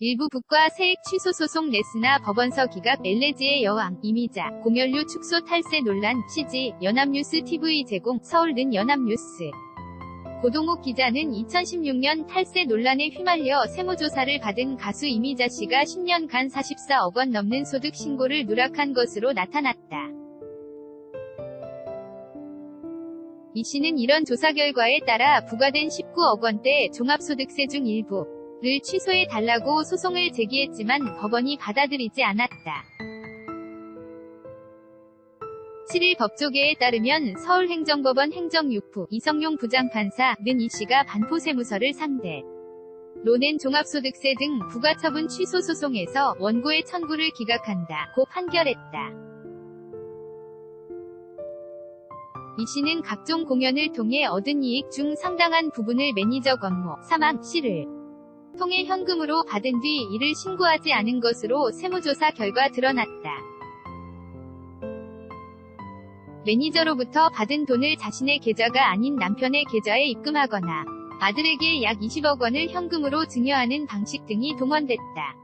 일부 북과 세액 취소 소송 냈으나 법원서 기각 엘레지의 여왕, 이미자, 공연료 축소 탈세 논란, CG, 연합뉴스 TV 제공, 서울는 연합뉴스. 고동욱 기자는 2016년 탈세 논란에 휘말려 세무조사를 받은 가수 이미자 씨가 10년간 44억 원 넘는 소득 신고를 누락한 것으로 나타났다. 이 씨는 이런 조사 결과에 따라 부과된 19억 원대 종합소득세 중 일부 를 취소해 달라고 소송을 제기했지만 법원이 받아들이지 않았다. 7일 법조계에 따르면 서울행정법원 행정육부 이성용 부장판사는 이 씨가 반포세무서를 상대 로낸 종합소득세 등 부가처분 취소 소송에서 원고의 청구를 기각한다고 판결했다. 이 씨는 각종 공연을 통해 얻은 이익 중 상당한 부분을 매니저 권모, 사망, 씨를 통해 현금으로 받은 뒤 이를 신고하지 않은 것으로 세무조사 결과 드러났다. 매니저로부터 받은 돈을 자신의 계좌가 아닌 남편의 계좌에 입금하거나 아들에게 약 20억 원을 현금으로 증여하는 방식 등이 동원됐다.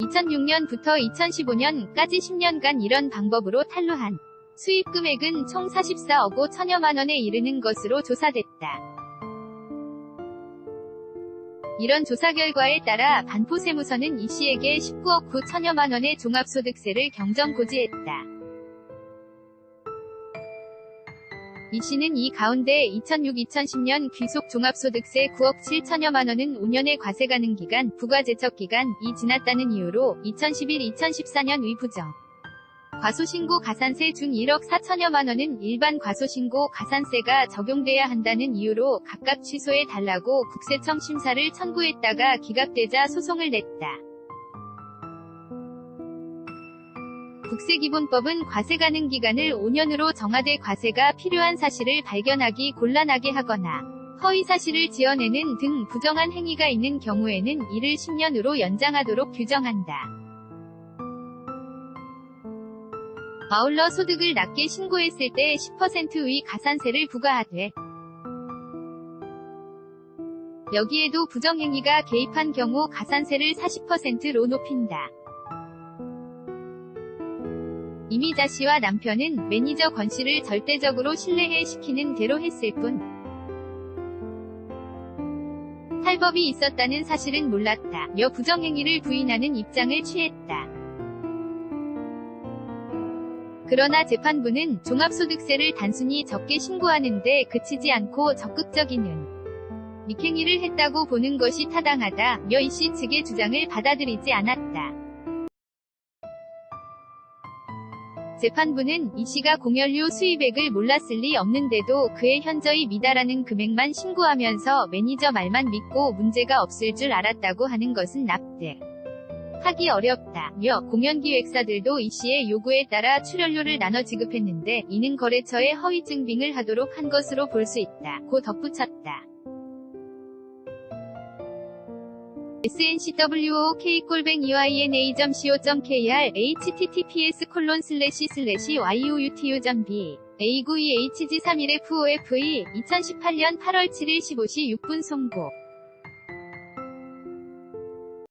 2006년부터 2015년까지 10년간 이런 방법으로 탈루한 수입 금액은 총 44억 5천여만 원에 이르는 것으로 조사됐다. 이런 조사 결과에 따라 반포세무서는 이 씨에게 19억 9천여만 원의 종합소득세를 경정 고지했다. 이 씨는 이 가운데 2006-2010년 귀속 종합소득세 9억 7천여만 원은 5년의 과세 가능 기간, 부가제척 기간이 지났다는 이유로 2011-2014년 의부정. 과소신고 가산세 중 1억 4천여만 원은 일반 과소신고 가산세가 적용돼야 한다는 이유로 각각 취소해 달라고 국세청 심사를 청구했다가 기각되자 소송을 냈다. 국세기본법은 과세 가능 기간을 5년으로 정하되 과세가 필요한 사실을 발견하기 곤란하게 하거나 허위 사실을 지어내는 등 부정한 행위가 있는 경우에는 이를 10년으로 연장하도록 규정한다. 아울러 소득을 낮게 신고했을 때 10%의 가산세를 부과하되 여기에도 부정행위가 개입한 경우 가산세를 40%로 높인다. 이미자 씨와 남편은 매니저 권 씨를 절대적으로 신뢰해 시키는 대로 했을 뿐 탈법이 있었다는 사실은 몰랐다. 며 부정행위를 부인하는 입장을 취했다. 그러나 재판부는 종합소득세를 단순히 적게 신고하는데 그치지 않고 적극적인 미행위를 했다고 보는 것이 타당하다. 며 이씨 측의 주장을 받아들이지 않았다. 재판부는 이 씨가 공연료 수입액을 몰랐을 리 없는데도 그의 현저히 미달하는 금액만 신고하면서 매니저 말만 믿고 문제가 없을 줄 알았다고 하는 것은 납득. 하기 어렵다. 며 공연기획사들도 이 씨의 요구에 따라 출연료를 나눠 지급했는데 이는 거래처에 허위 증빙을 하도록 한 것으로 볼 수 있다. 고 덧붙였다. sncwook-eyna.co.kr https 콜론 슬래시 슬래시 yuutu.b A92HG31F5FE 2018년 8월 7일 15시 6분 송고